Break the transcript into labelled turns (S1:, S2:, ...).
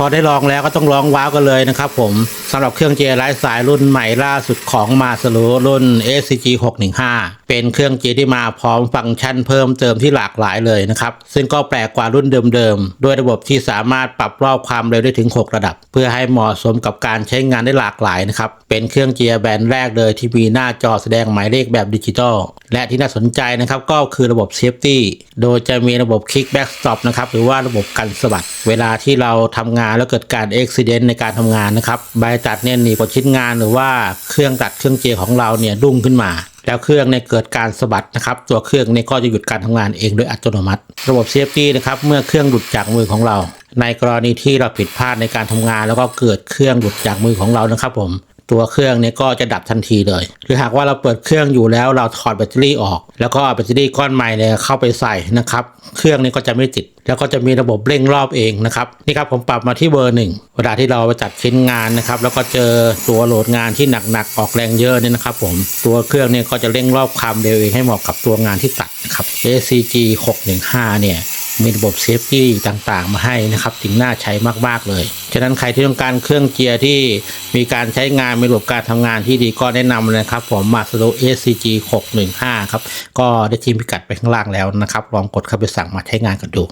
S1: พอได้ลองแล้วก็ต้องร้องว้าวกันเลยนะครับผมสำหรับเครื่องเจไร้สายรุ่นใหม่ล่าสุดของมาส u รุ่น SCG 615เป็นเครื่องเจที่มาพร้อมฟังก์ชันเพิ่มเติมที่หลากหลายเลยนะครับ ซึ่งก็แปลกกว่ารุ่นเดิมๆ ด้วยระบบที่สามารถปรับรอบความเร็วได้ถึง 6 ระดับ เพื่อให้เหมาะสมกับการใช้งานได้หลากหลายนะครับเป็นเครื่องเจียรแบรนด์แรกเลยที่มีหน้าจอแสดงหมายเลขแบบดิจิตอล และที่น่าสนใจนะครับก็คือระบบเซฟตี้โดยจะมีระบบ Kickback Stop นะครับหรือว่าระบบกันสะบัด เวลาที่เราทำงานแล้วเกิดการอุบิเหตุในการทำงานนะครับใบตัดเนี่ยหนีบกดชิ้นงานหรือว่าเครื่องตัดเครื่องเจของเราเนี่ยดุ้งขึ้นมา แล้วเครื่องเนี่ยเกิดการสะบัดนะครับ ตัวเครื่องเนี่ยก็จะหยุดการทำงานเองโดยอัตโนมัติ ระบบเซฟตี้นะครับเมื่อเครื่องหลุดจากมือของเรา ในกรณีที่เราผิดพลาดในการทำงาน แล้วก็เกิดเครื่องหลุดจากมือของเรานะครับผม ตัวเครื่องเนี่ยก็จะดับทันทีเลย หรือหากว่าเราเปิดเครื่องอยู่แล้วเราถอดแบตเตอรี่ออก แล้วก็เอาแบตเตอรี่ก้อนใหม่เนี่ยเข้าไปใส่นะครับ เครื่องนี้ก็จะไม่ติด แล้วก็จะมีระบบเร่งรอบเองนะครับนี่ครับผมปรับมาที่เบอร์หนึ่งเวลาที่เราไปจัดชิ้นงานนะครับ แล้วก็เจอตัวโหลดงานที่หนักๆออกแรงเยอะเนี่ยนะครับ ผมตัวเครื่องเนี่ยก็จะเร่งรอบความเร็วเองให้เหมาะกับตัวงานที่ตัดนะครับ ACG 615เนี่ยมีระบบเซฟตี้ต่างๆ มาให้นะครับถึงน่าใช้มากๆเลยะนั้นใครที่ต้องการเครื่องเจียร์ที่มีการใช้งานมีระบบการทำงานที่ดีก็แนะนำเลยนะครับ ผมมาสโ SCG 615 ครับ ก็ได้ทีมพิกัดไปข้างล่างแล้วนะครับ ลองกดเข้าไปสั่งมาใช้งานกันดู